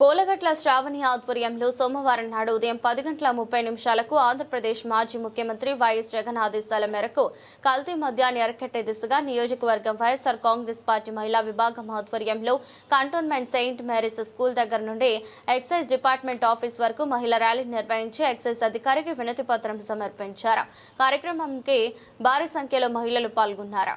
కోలగట్ల శ్రావణి ఆధ్వర్యంలో సోమవారం నాడు ఉదయం పది గంటల ముప్పై నిమిషాలకు ఆంధ్రప్రదేశ్ మాజీ ముఖ్యమంత్రి వైఎస్ జగన్ ఆదేశాల మేరకు కల్తీ మద్యాన్ని అరకట్టే దిశగా నియోజకవర్గం వైఎస్ఆర్ కాంగ్రెస్ పార్టీ మహిళా విభాగం ఆధ్వర్యంలో కంటోన్మెంట్ సెయింట్ మేరీస్ స్కూల్ దగ్గర నుండి ఎక్సైజ్ డిపార్ట్మెంట్ ఆఫీస్ వరకు మహిళా ర్యాలీ నిర్వహించి ఎక్సైజ్ అధికారికి వినతి పత్రం సమర్పించారు. కార్యక్రమంకి భారీ సంఖ్యలో మహిళలు పాల్గొన్నారు.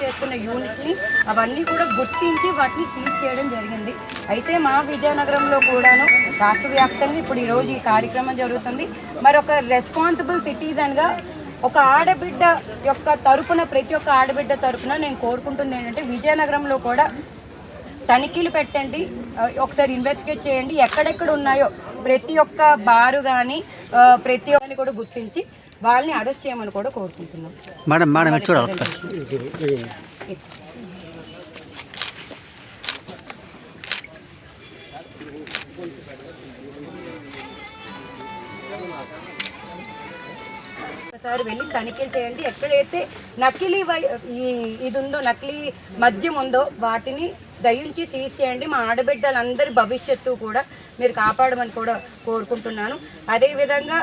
చేస్తున్న యూనిట్ని అవన్నీ కూడా గుర్తించి వాటిని సీజ్ చేయడం జరిగింది. అయితే మా విజయనగరంలో కూడాను రాష్ట్ర వ్యాప్తంగా ఇప్పుడు ఈరోజు ఈ కార్యక్రమం జరుగుతుంది. మరి ఒక రెస్పాన్సిబుల్ సిటిజన్గా ఒక ఆడబిడ్డ యొక్క తరపున ప్రతి ఒక్క ఆడబిడ్డ తరపున నేను కోరుకుంటుంది ఏంటంటే విజయనగరంలో కూడా తనిఖీలు పెట్టండి ఒకసారి ఇన్వెస్టిగేట్ చేయండి. ఎక్కడెక్కడ ఉన్నాయో ప్రతి ఒక్క బారు కానీ ప్రతి ఒక్కరిని కూడా గుర్తించి వాళ్ళని అరెస్ట్ చేయమని కూడా కోరుకుంటున్నాం. మేడం మేడం చూడాలి ఒకసారి. వెళ్ళి తనిఖీలు చేయండి. ఎక్కడైతే నకిలీ ఈ ఇది ఉందో నకిలీ మద్యం ఉందో వాటిని దయించి సీజ్ చేయండి. మా ఆడబిడ్డలందరి భవిష్యత్తు కూడా మీరు కాపాడమని కూడా కోరుకుంటున్నాను. అదేవిధంగా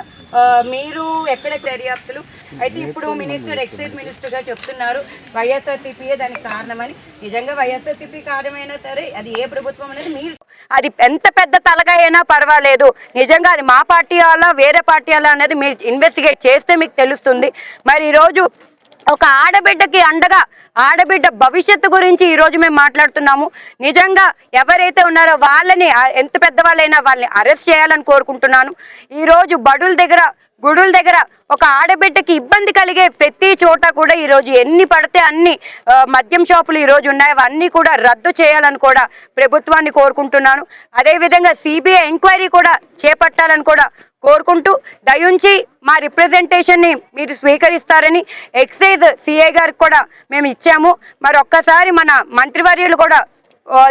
మీరు ఎక్కడ దర్యాప్తులు? అయితే ఇప్పుడు మినిస్టర్ ఎక్సైజ్ మినిస్టర్గా చెప్తున్నారు వైఎస్ఆర్సీపీయే దానికి కారణమని. నిజంగా వైఎస్ఆర్సీపీ కారణమైనా సరే అది ఏ ప్రభుత్వం అనేది మీరు అది ఎంత పెద్ద తలగా అయినా పర్వాలేదు. నిజంగా అది మా పార్టీ వాళ్ళ వేరే పార్టీ వాళ్ళ అనేది మీరు ఇన్వెస్టిగేట్ చేస్తే మీకు తెలుస్తుంది. మరి ఈరోజు ఒక ఆడబిడ్డకి అండగా ఆడబిడ్డ భవిష్యత్తు గురించి ఈరోజు మేము మాట్లాడుతున్నాము. నిజంగా ఎవరైతే ఉన్నారో వాళ్ళని ఎంత పెద్దవాళ్ళైనా వాళ్ళని అరెస్ట్ చేయాలని కోరుకుంటున్నాను. ఈరోజు బడుల దగ్గర గుడుల దగ్గర ఒక ఆడబిడ్డకి ఇబ్బంది కలిగే ప్రతి చోట కూడా ఈరోజు ఎన్ని పడితే అన్ని మద్యం షాపులు ఈరోజు ఉన్నాయి. అవన్నీ కూడా రద్దు చేయాలని కూడా ప్రభుత్వాన్ని కోరుకుంటున్నాను. అదేవిధంగా సిబిఐ ఎంక్వైరీ కూడా చేపట్టాలని కూడా కోరుకుంటూ దయుంచి మా రిప్రజెంటేషన్ని మీరు స్వీకరిస్తారని ఎక్సైజ్ సిఐ గారికి కూడా మేము ఇచ్చాము. మరి ఒక్కసారి మన మంత్రివర్యులు కూడా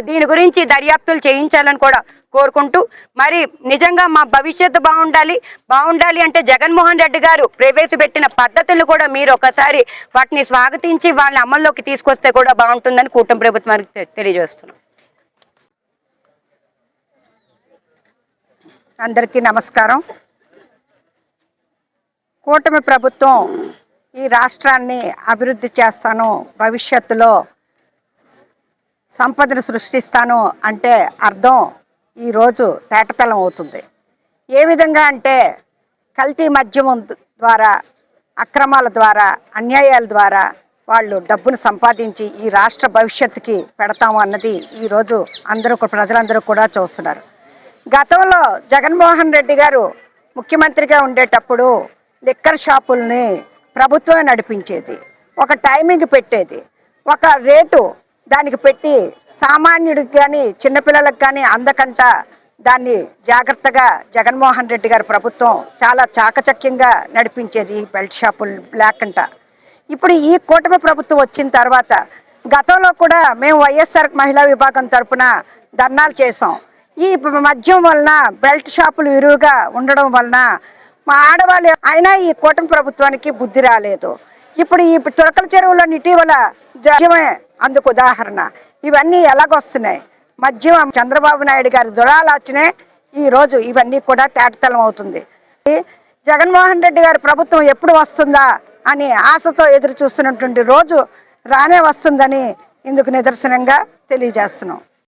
దీని గురించి దర్యాప్తులు చేయించాలని కూడా కోరుకుంటూ మరి నిజంగా మా భవిష్యత్తు బాగుండాలి. బాగుండాలి అంటే జగన్మోహన్ రెడ్డి గారు ప్రవేశపెట్టిన పద్ధతులు కూడా మీరు ఒకసారి వాటిని స్వాగతించి వాళ్ళని అమల్లోకి తీసుకొస్తే కూడా బాగుంటుందని కూటమి ప్రభుత్వానికి తెలియజేస్తున్నాం. అందరికీ నమస్కారం. కూటమి ప్రభుత్వం ఈ రాష్ట్రాన్ని అభివృద్ధి చేస్తాను భవిష్యత్తులో సంపదను సృష్టిస్తాను అంటే అర్థం ఈరోజు తేటతలం అవుతుంది. ఏ విధంగా అంటే కల్తీ మద్యమం ద్వారా అక్రమాల ద్వారా అన్యాయాల ద్వారా వాళ్ళు డబ్బును సంపాదించి ఈ రాష్ట్ర భవిష్యత్తుకి పెడతాము అన్నది ఈరోజు అందరూ కూడా- ప్రజలందరూ కూడా చూస్తున్నారు. గతంలో జగన్మోహన్ రెడ్డి గారు ముఖ్యమంత్రిగా ఉండేటప్పుడు లిక్కర్ షాపుల్ని ప్రభుత్వమే నడిపించేది. ఒక టైమింగ్ పెట్టేది. ఒక రేటు దానికి పెట్టి సామాన్యుడికి కానీ చిన్నపిల్లలకు కానీ అందకంట దాన్ని జాగ్రత్తగా జగన్మోహన్ రెడ్డి గారి ప్రభుత్వం చాలా చాకచక్యంగా నడిపించేది ఈ బెల్ట్ షాపులు లేకుండా ఇప్పుడు ఈ కూటమి ప్రభుత్వం వచ్చిన తర్వాత గతంలో కూడా మేము వైఎస్ఆర్ మహిళా విభాగం తరపున ధర్నాలు చేసాం ఈ మద్యం వలన బెల్ట్ షాపులు విరువుగా ఉండడం వలన మా ఆడవాళ్ళు అయినా ఈ కూటమి ప్రభుత్వానికి బుద్ధి రాలేదు. ఇప్పుడు ఈ తురకల చెరువులో ఇటీవల అందుకు ఉదాహరణ. ఇవన్నీ ఎలాగొస్తున్నాయి? మధ్య చంద్రబాబు నాయుడు గారి దురాలోచనే ఈ రోజు ఇవన్నీ కూడా తేటతలం అవుతుంది. జగన్మోహన్ రెడ్డి గారి ప్రభుత్వం ఎప్పుడు వస్తుందా అని ఆశతో ఎదురు చూస్తున్నటువంటి రోజు రానే వస్తుందని ఇందుకు నిదర్శనంగా తెలియజేస్తున్నాం.